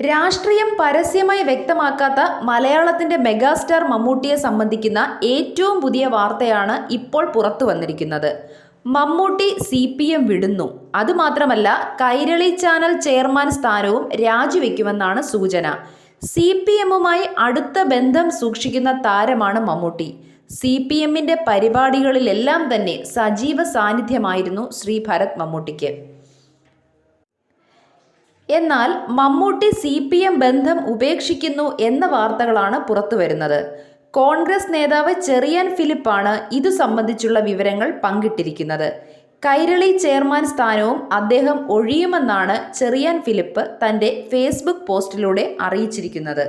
രാഷ്ട്രീയം പരസ്യമായി വ്യക്തമാക്കാത്ത മലയാളത്തിന്റെ മെഗാസ്റ്റാർ മമ്മൂട്ടിയെ സംബന്ധിക്കുന്ന ഏറ്റവും പുതിയ വാർത്തയാണ് ഇപ്പോൾ പുറത്തു വന്നിരിക്കുന്നത്. മമ്മൂട്ടി സി പി എം വിടുന്നു. അതുമാത്രമല്ല കൈരളി ചാനൽ ചെയർമാൻ സ്ഥാനവും രാജിവെക്കുമെന്നാണ് സൂചന. സി പി എമ്മുമായി അടുത്ത ബന്ധം സൂക്ഷിക്കുന്ന താരമാണ് മമ്മൂട്ടി. സി പി എമ്മിന്റെ പരിപാടികളിലെല്ലാം തന്നെ സജീവ സാന്നിധ്യമായിരുന്നു ശ്രീ ഭരത് മമ്മൂട്ടിക്ക്. എന്നാൽ മമ്മൂട്ടി സി പി എം ബന്ധം ഉപേക്ഷിക്കുന്നു എന്ന വാർത്തകളാണ് പുറത്തുവരുന്നത്. കോൺഗ്രസ് നേതാവ് ചെറിയാൻ ഫിലിപ്പാണ് ഇതു സംബന്ധിച്ചുള്ള വിവരങ്ങൾ പങ്കിട്ടിരിക്കുന്നത്. കൈരളി ചെയർമാൻ സ്ഥാനവും അദ്ദേഹം ഒഴിയുമെന്നാണ് ചെറിയാൻ ഫിലിപ്പ് തന്റെ ഫേസ്ബുക്ക് പോസ്റ്റിലൂടെ അറിയിച്ചിരിക്കുന്നത്.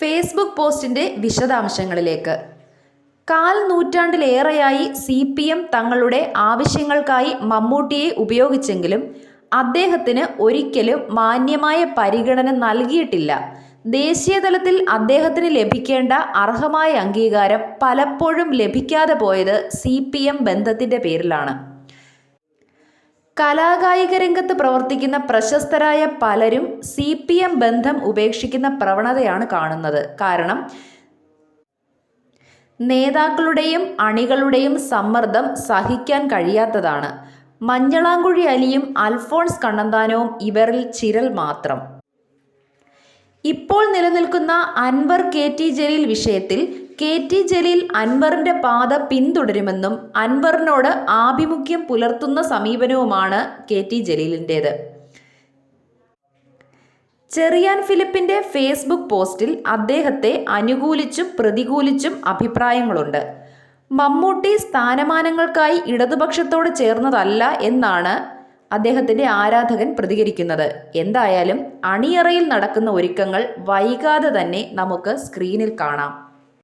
ഫേസ്ബുക്ക് പോസ്റ്റിന്റെ വിശദാംശങ്ങളിലേക്ക്. കാൽ നൂറ്റാണ്ടിലേറെയായി സി പി എം തങ്ങളുടെ ആവശ്യങ്ങൾക്കായി മമ്മൂട്ടിയെ ഉപയോഗിച്ചെങ്കിലും അദ്ദേഹത്തിന് ഒരിക്കലും മാന്യമായ പരിഗണന നൽകിയിട്ടില്ല. ദേശീയതലത്തിൽ അദ്ദേഹത്തിന് ലഭിക്കേണ്ട അർഹമായ അംഗീകാരം പലപ്പോഴും ലഭിക്കാതെ പോയത് സി പി എം ബന്ധത്തിന്റെ പേരിലാണ്. കലാകായിക രംഗത്ത് പ്രവർത്തിക്കുന്ന പ്രശസ്തരായ പലരും സി പി എം ബന്ധം ഉപേക്ഷിക്കുന്ന പ്രവണതയാണ് കാണുന്നത്. കാരണം നേതാക്കളുടെയും അണികളുടെയും സമ്മർദ്ദം സഹിക്കാൻ കഴിയാത്തതാണ്. മഞ്ഞളാങ്കുഴി അലിയും അൽഫോൺസ് കണ്ണന്താനവും ഇവരിൽ ചിരൽ മാത്രം. ഇപ്പോൾ നിലനിൽക്കുന്ന അൻവർ കെ ടി ജലീൽ വിഷയത്തിൽ കെ ടി ജലീൽ അൻവറിന്റെ പാത പിന്തുടരുമെന്നും അൻവറിനോട് ആഭിമുഖ്യം പുലർത്തുന്ന സമീപനവുമാണ് കെ ടി ജലീലിന്റേത് ചെറിയാൻ ഫിലിപ്പിന്റെ ഫേസ്ബുക്ക് പോസ്റ്റിൽ അദ്ദേഹത്തെ അനുകൂലിച്ചും പ്രതികൂലിച്ചും അഭിപ്രായങ്ങളുണ്ട്. മമ്മൂട്ടി സ്ഥാനമാനങ്ങൾക്കായി ഇടതുപക്ഷത്തോട് ചേർന്നതല്ല എന്നാണ് അദ്ദേഹത്തിന്റെ ആരാധകൻ പ്രതികരിക്കുന്നത്. എന്തായാലും അണിയറയിൽ നടക്കുന്ന ഒരുക്കങ്ങൾ വൈകാതെ തന്നെ നമുക്ക് സ്ക്രീനിൽ കാണാം.